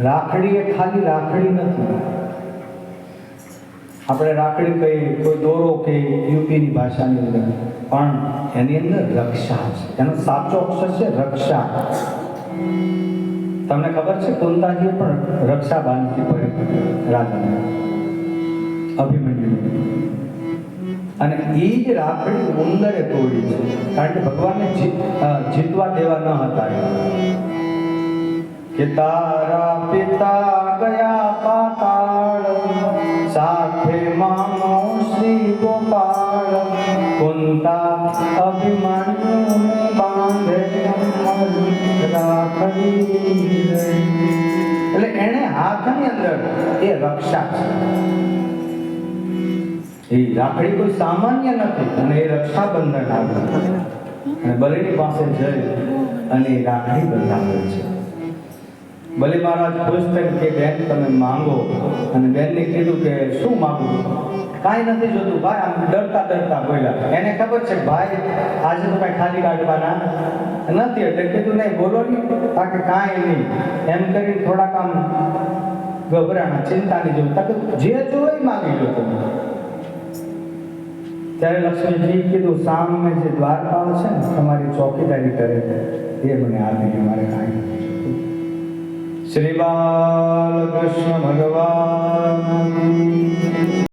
રાખડી એ ખાલી રાખડી નથી. આપણે રાખડી કહીએ કોઈ દોરો કે યુપીની ભાષાની અંદર. પણ એની અંદર રક્ષા છે. એનો સાચો અક્ષર છે રક્ષા. તમને ખબર છે કુંતાજી પણ રક્ષા બાંધતી પડી રાજાને? અભિમન્યુ અને એ જ રાખડી ઉંદરે તોડી છે. કારણ કે ભગવાનને જીત જીતવા દેવા ન હતા એ. કે તારા પિતા ગયા પાતાળ, સાથે માનો શ્રી ગોપાળ. કુંતા અભિમન્યુ બાંધે રાખડી. એટલે એણે હાથની અંદર એ રક્ષા છે. એ રાખડી કોઈ સામાન્ય નથી અને એ રક્ષાબંધન આવે અને બલિની પાસે જઈ અને રાખડી બંધાવે છે. બલિ મહારાજ થઈને કે બેન તમે માંગો અને બેનને કીધું કે શું માંગુ? કાંઈ નથી જોતું. ભાઈ, આમ ડરતા ડરતા બોલ્યા. એને ખબર છે ભાઈ, આજે તો કાંઈ ખાલી કાઢવાના નથી. એટલે કીધું, નહીં, બોલો નહીં તાકે કાંઈ નહીં. એમ કરીને થોડાક આમ ગભરાણા, ચિંતાની જેવું તાકે જે જોવે માગી લો તમે ત્યારે લક્ષ્મીજી કીધું, સામે જે દ્વારપાલ છે ને, તમારી ચોકીદારી કરે. એ મને આપી મારે કાંઈ. શ્રી બાલકૃષ્ણ ભગવાન.